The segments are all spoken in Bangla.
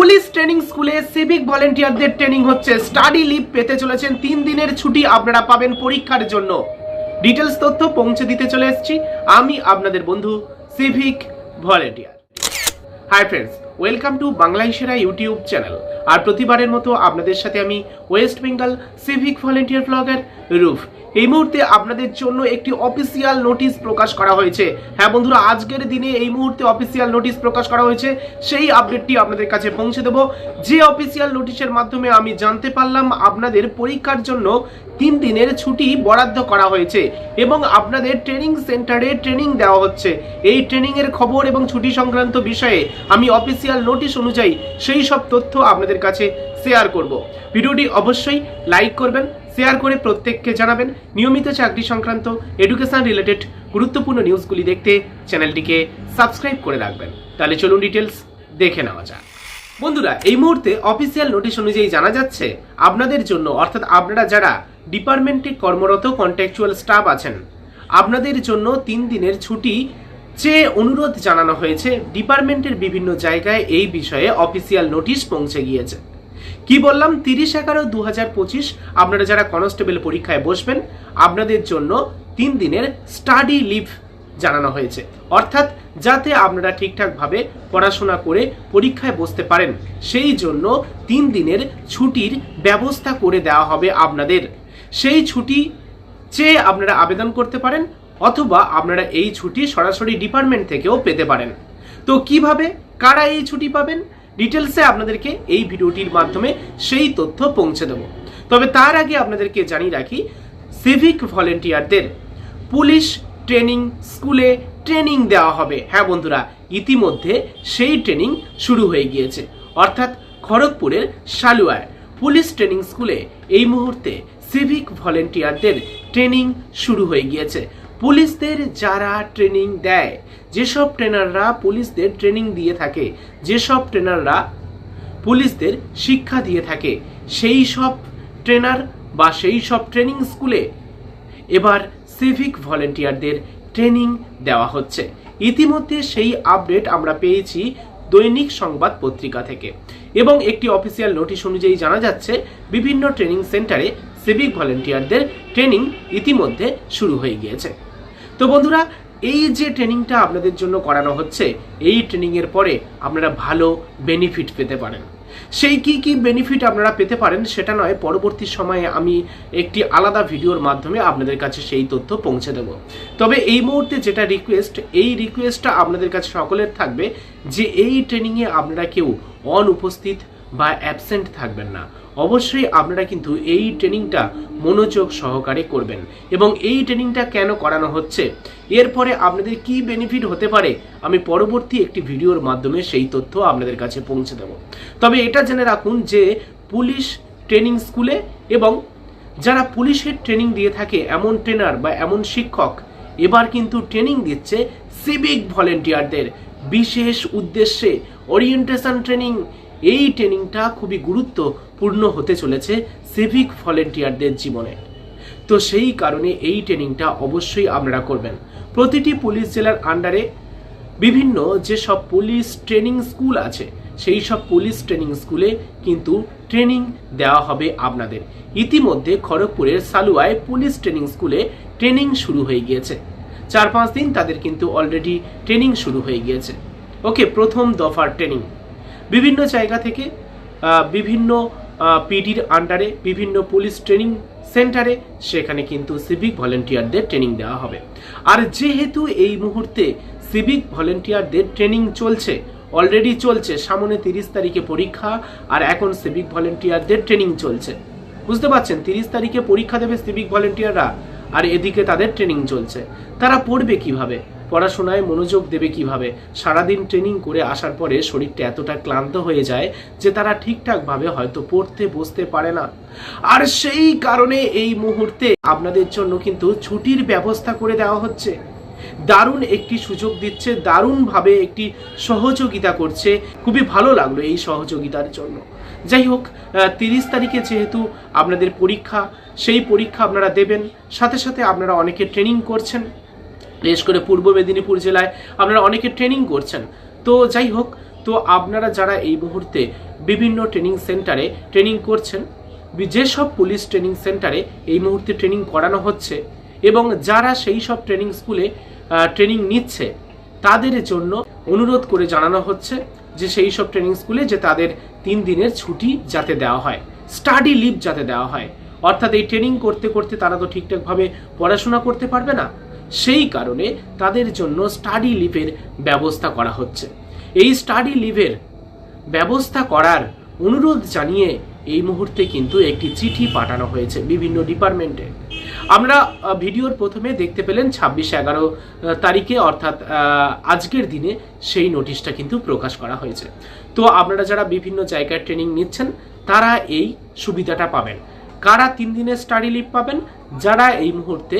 পুলিশ ট্রেনিং স্কুলে সিভিক ভলেন্টিয়ারদের ট্রেনিং হচ্ছে। স্টাডি লিভ পেতে চলেছেন তিন দিনের ছুটি আপনারা পাবেন পরীক্ষার জন্য। ডিটেলস তথ্য পৌঁছে দিতে চলে এসেছি। আমি আপনাদের বন্ধু civic volunteer. Hi friends welcome to বাংলায় সেরা ইউটিউব চ্যানেল। আর প্রতিবারের মতো আপনাদের সাথে আমি West Bengal civic volunteer blogger roof. এই মুহূর্তে আপনাদের জন্য একটি অফিসিয়াল নোটিশ প্রকাশ করা হয়েছে। হ্যাঁ বন্ধুরা, আজকের দিনে এই মুহূর্তে অফিসিয়াল নোটিশ প্রকাশ করা হয়েছে। সেই আপডেটটি আপনাদের কাছে পৌঁছে দেব। যে অফিসিয়াল নোটিশের মাধ্যমে আমি জানতে পারলাম আপনাদের পরীক্ষার জন্য তিন দিনের ছুটি বরাদ্দ করা হয়েছে এবং আপনাদের ট্রেনিং সেন্টারে ট্রেনিং দেওয়া হচ্ছে। এই ট্রেনিং এর খবর এবং ছুটি সংক্রান্ত বিষয়ে আমি অফিসিয়াল নোটিশ অনুযায়ী সেই সব তথ্য আপনাদের কাছে শেয়ার করব। ভিডিওটি অবশ্যই লাইক করবেন, শেয়ার করে প্রত্যেককে জানাবেন। নিয়মিত চাকরি সংক্রান্ত এডুকেশন রিলেটেড গুরুত্বপূর্ণ নিউজগুলি দেখতে চ্যানেলটিকে সাবস্ক্রাইব করে রাখবেন। তাহলে চলুন ডিটেলস দেখে নেওয়া যাক। বন্ধুরা, এই মুহূর্তে অফিসিয়াল নোটিশ অনুযায়ী জানা যাচ্ছে আপনাদের জন্য, অর্থাৎ আপনারা যারা ডিপার্টমেন্টে কর্মরত কন্ট্রাকচুয়াল স্টাফ আছেন, আপনাদের জন্য তিন দিনের ছুটি যে অনুরোধ জানানো হয়েছে। ডিপার্টমেন্টের বিভিন্ন জায়গায় এই বিষয়ে অফিসিয়াল নোটিশ পৌঁছে গিয়েছে। কি বললাম? তিরিশ এগারো দু হাজার পঁচিশ, আপনারা যারা কনস্টেবল পরীক্ষায় বসবেন, আপনাদের জন্য তিন দিনের স্টাডি লিভ জানানো হয়েছে। অর্থাৎ যাতে আপনারা ঠিকঠাকভাবে পড়াশোনা করে পরীক্ষায় বসতে পারেন, সেই জন্য তিন দিনের ছুটির ব্যবস্থা করে দেওয়া হবে আপনাদের। সেই ছুটি চেয়ে আপনারা আবেদন করতে পারেন, অথবা আপনারা এই ছুটি সরাসরি ডিপার্টমেন্ট থেকেও পেতে পারেন। তো কীভাবে, কারা এই ছুটি পাবেন, ডিটেলসে আপনাদেরকে এই ভিডিওটির মাধ্যমে সেই তথ্য পৌঁছে দেব। তবে তার আগে আপনাদেরকে জানিয়ে রাখি, সিভিক ভলেন্টিয়ারদের, পুলিশ ট্রেনিং স্কুলে ট্রেনিং দেওয়া হবে। হ্যাঁ বন্ধুরা, ইতিমধ্যে সেই ট্রেনিং শুরু হয়ে গিয়েছে। অর্থাৎ খড়গপুরের সালুয়ায় পুলিশ ট্রেনিং স্কুলে এই মুহূর্তে সিভিক ভলেন্টিয়ারদের ট্রেনিং শুরু হয়ে গিয়েছে। পুলিশদের যারা ট্রেনিং দেয়, যেসব ট্রেনাররা পুলিশদের ট্রেনিং দিয়ে থাকে, যেসব ট্রেনাররা পুলিশদের শিক্ষা দিয়ে থাকে, সেই সব ট্রেনার বা সেই সব ট্রেনিং স্কুলে এবার সিভিক ভলেন্টিয়ারদের ট্রেনিং দেওয়া হচ্ছে। ইতিমধ্যে সেই আপডেট আমরা পেয়েছি দৈনিক সংবাদ পত্রিকা থেকে। এবং একটি অফিসিয়াল নোটিশ অনুযায়ী জানা যাচ্ছে, বিভিন্ন ট্রেনিং সেন্টারে সিভিক ভলেন্টিয়ারদের ট্রেনিং ইতিমধ্যে শুরু হয়ে গিয়েছে। তো বন্ধুরা, এই যে ট্রেনিংটা আপনাদের জন্য করানো হচ্ছে, এই ট্রেনিংয়ের পরে আপনারা ভালো বেনিফিট পেতে পারেন। সেই কি কি বেনিফিট আপনারা পেতে পারেন সেটা নয়, পরবর্তী সময়ে আমি একটি আলাদা ভিডিওর মাধ্যমে আপনাদের কাছে সেই তথ্য পৌঁছে দেব। তবে এই মুহূর্তে যেটা রিকোয়েস্ট এই রিকোয়েস্টটা আপনাদের কাছে সকলের থাকবে যে এই ট্রেনিংয়ে আপনারা কেউ অনুপস্থিত বা অ্যাবসেন্ট থাকবেন না। অবশ্যই আপনারা কিন্তু এই ট্রেনিংটা মনোযোগ সহকারে করবেন। এবং এই ট্রেনিংটা কেন করানো হচ্ছে? এরপরে আপনাদের কি বেনিফিট হতে পারে? আমি পরবর্তী একটি ভিডিওর মাধ্যমে সেই তথ্য আপনাদের কাছে পৌঁছে দেব। তবে এটা জেনে রাখুন যে পুলিশ ট্রেনিং স্কুলে এবং যারা পুলিশের ট্রেনিং দিয়ে থাকে, এমন ট্রেনার বা এমন শিক্ষক, এবার কিন্তু ট্রেনিং দিচ্ছে সিভিক ভলেন্টিয়ারদের বিশেষ উদ্দেশ্যে ওরিয়েন্টেশন ট্রেনিং এই ট্রেনিংটা খুবই গুরুত্বপূর্ণ হতে চলেছে সিভিক ভলেন্টিয়ারদের জীবনে। তো সেই কারণে এই ট্রেনিংটা অবশ্যই আপনারা করবেন। প্রতিটি পুলিশ জেলার আন্ডারে বিভিন্ন যেসব পুলিশ ট্রেনিং স্কুল আছে, সেই সব পুলিশ ট্রেনিং স্কুলে কিন্তু ট্রেনিং দেওয়া হবে আপনাদের। ইতিমধ্যে খড়গপুরের সালুয়ায় পুলিশ ট্রেনিং স্কুলে ট্রেনিং শুরু হয়ে গিয়েছে। চার পাঁচ দিন তাদের কিন্তু অলরেডি ট্রেনিং শুরু হয়ে গিয়েছে। ওকে প্রথম দফার ট্রেনিং বিভিন্ন জায়গা থেকে বিভিন্ন পিডির আন্ডারে বিভিন্ন পুলিশ ট্রেনিং সেন্টারে সেখানে কিন্তু সিভিক ভলেন্টিয়ারদের ট্রেনিং দেওয়া হবে। আর যেহেতু এই মুহূর্তে সিভিক ভলেন্টিয়ারদের ট্রেনিং চলছে অলরেডি চলছে, সামনে তিরিশ তারিখে পরীক্ষা, আর এখন সিভিক ভলেন্টিয়ারদের ট্রেনিং চলছে। বুঝতে পারছেন? তিরিশ তারিখে পরীক্ষা দেবে সিভিক ভলেন্টিয়াররা আর এদিকে তাদের ট্রেনিং চলছে। তারা পড়বে কীভাবে? পড়াশোনায় মনোযোগ দেবে কীভাবে? সারাদিন ট্রেনিং করে আসার পরে শরীরটা এতটা ক্লান্ত হয়ে যায় যে তারা ঠিকঠাকভাবে হয়তো পড়তে বসতে পারে না। আর সেই কারণে এই মুহূর্তে আপনাদের জন্য কিন্তু ছুটির ব্যবস্থা করে দেওয়া হচ্ছে। দারুণ একটি সুযোগ দিচ্ছে, দারুণভাবে একটি সহযোগিতা করছে। খুবই ভালো লাগল এই সহযোগিতার জন্য। যাই হোক তিরিশ তারিখে যেহেতু আপনাদের পরীক্ষা, সেই পরীক্ষা আপনারা দেবেন। সাথে সাথে আপনারা অনেকে ট্রেনিং করছেন। বিশেষ করে পূর্ব মেদিনীপুর জেলায় আপনারা অনেকে ট্রেনিং করছেন। তো যাই হোক, তো আপনারা যারা এই মুহূর্তে বিভিন্ন ট্রেনিং সেন্টারে ট্রেনিং করছেন যেসব পুলিশ ট্রেনিং সেন্টারে এই মুহূর্তে ট্রেনিং করানো হচ্ছে এবং যারা সেই সব ট্রেনিং স্কুলে ট্রেনিং নিচ্ছে, তাদের জন্য অনুরোধ করে জানানো হচ্ছে যে সেই সব ট্রেনিং স্কুলে যে তাদের তিন দিনের ছুটি যাতে দেওয়া হয় স্টাডি লিভ যাতে দেওয়া হয়। অর্থাৎ এই ট্রেনিং করতে করতে তারা তো ঠিকঠাকভাবে পড়াশোনা করতে পারবে না সেই কারণে তাদের জন্য স্টাডি লিভের ব্যবস্থা করা হচ্ছে। এই স্টাডি লিভের ব্যবস্থা করার অনুরোধ জানিয়ে এই মুহূর্তে কিন্তু একটি চিঠি পাঠানো হয়েছে বিভিন্ন ডিপার্টমেন্টে আমরা ভিডিওর প্রথমে দেখতে পেলেন ছাব্বিশ এগারো তারিখে অর্থাৎ আজকের দিনে সেই নোটিশটা কিন্তু প্রকাশ করা হয়েছে। তো আপনারা যারা বিভিন্ন জায়গায় ট্রেনিং নিচ্ছেন, তারা এই সুবিধাটা পাবেন। কারা তিন দিনের স্টাডি লিভ পাবেন? যারা এই মুহূর্তে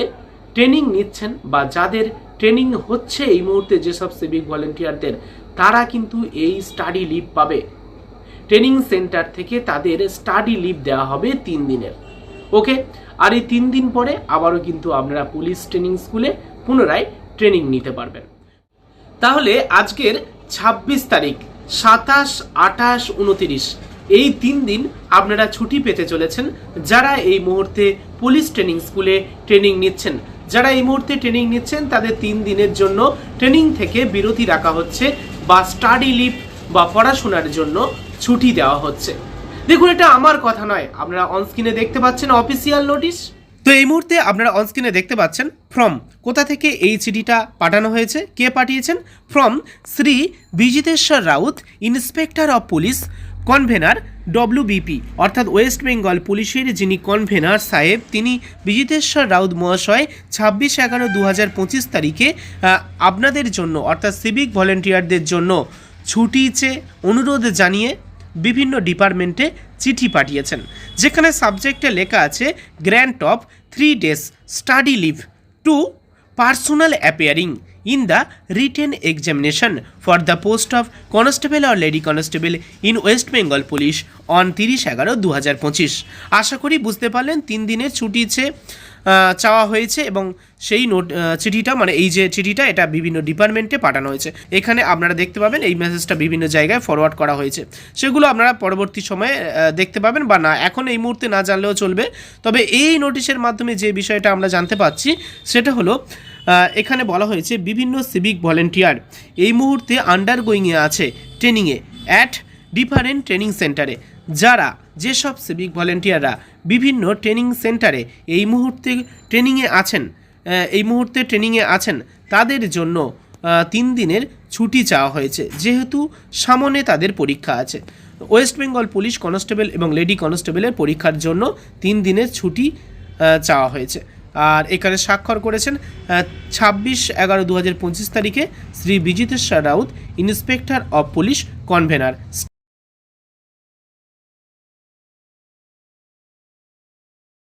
ট্রেনিং নিচ্ছেন বা যাদের ট্রেনিং হচ্ছে এই মুহূর্তে যেসব সিভিক ভলেন্টিয়ারদের তারা কিন্তু এই স্টাডি লিভ পাবে। ট্রেনিং সেন্টার থেকে তাদের স্টাডি লিভ দেওয়া হবে তিন দিনের। ওকে আর এই তিন দিন পরে আবারও কিন্তু আপনারা পুলিশ ট্রেনিং স্কুলে পুনরায় ট্রেনিং নিতে পারবেন। তাহলে আজকের ২৬ তারিখ, সাতাশ, আঠাশ, উনতিরিশ, এই তিন দিন আপনারা ছুটি পেতে চলেছেন যারা এই মুহূর্তে পুলিশ ট্রেনিং স্কুলে ট্রেনিং নিচ্ছেন। যারা এই মুহূর্তে ট্রেনিং নিচ্ছেন, তাদের তিন দিনের জন্য ট্রেনিং থেকে বিরতি রাখা হচ্ছে বা স্টাডি লিভ বা পড়াশোনার জন্য ছুটি দেওয়া হচ্ছে। দেখুন, এটা আমার কথা নয়। আপনারা অনস্ক্রিনে দেখতে পাচ্ছেন অফিসিয়াল নোটিশ তো এই মুহূর্তে আপনারা অনস্ক্রিনে দেখতে পাচ্ছেন ফ্রম কোথা থেকে এই চিঠিটা পাঠানো হয়েছে, কে পাঠিয়েছেন? From Shri Bijiteshwar Raut inspector of police convener WBP অর্থাৎ ওয়েস্ট বেঙ্গল পুলিশের যিনি কনভেনার সাহেব, তিনি বিজিতেশ্বর রাউত মহাশয় ছাব্বিশ এগারো দু হাজার পঁচিশ তারিখে আপনাদের জন্য, অর্থাৎ সিভিক ভলেন্টিয়ারদের জন্য ছুটি চেয়ে অনুরোধ জানিয়ে বিভিন্ন ডিপার্টমেন্টে চিঠি পাঠিয়েছেন, যেখানে সাবজেক্টে লেখা আছে grant of three days study leave to personal appearing in the written examination for the post of constable or lady constable in West Bengal police on তিরিশ এগারো দু হাজার পঁচিশ। আশা করি বুঝতে পারলেন তিন দিনের ছুটি আহ, চাওয়া হয়েছে এবং সেই নোট চিঠিটা মানে এই যে চিঠিটা, এটা বিভিন্ন ডিপার্টমেন্টে পাঠানো হয়েছে। এখানে আপনারা দেখতে পাবেন, এই মেসেজটা বিভিন্ন জায়গায় ফরওয়ার্ড করা হয়েছে। সেগুলো আপনারা পরবর্তী সময়ে দেখতে পাবেন বা না, এখন এই মুহূর্তে না জানলেও চলবে। তবে এই নোটিশের মাধ্যমে যে বিষয়টা আমরা জানতে পাচ্ছি, সেটা হলো এখানে বলা হয়েছে, বিভিন্ন সিভিক ভলেন্টিয়ার এই মুহূর্তে আন্ডারগোয়িংয়ে আছে ট্রেনিংয়ে অ্যাট ডিফারেন্ট ট্রেনিং সেন্টারে যারা, যেসব সিভিক ভলেন্টিয়াররা বিভিন্ন ট্রেনিং সেন্টারে এই মুহূর্তে ট্রেনিংয়ে আছেন এই মুহূর্তে ট্রেনিংয়ে আছেন। তাদের জন্য তিন দিনের ছুটি চাওয়া হয়েছে। যেহেতু সামনে তাদের পরীক্ষা আছে। ওয়েস্ট বেঙ্গল পুলিশ কনস্টেবল এবং লেডি কনস্টেবলের পরীক্ষার জন্য তিন দিনের ছুটি চাওয়া হয়েছে। আর এখানে স্বাক্ষর করেছেন ছাব্বিশ এগারো দু তারিখে Shri Bijiteshwar Raut, inspector of police convener.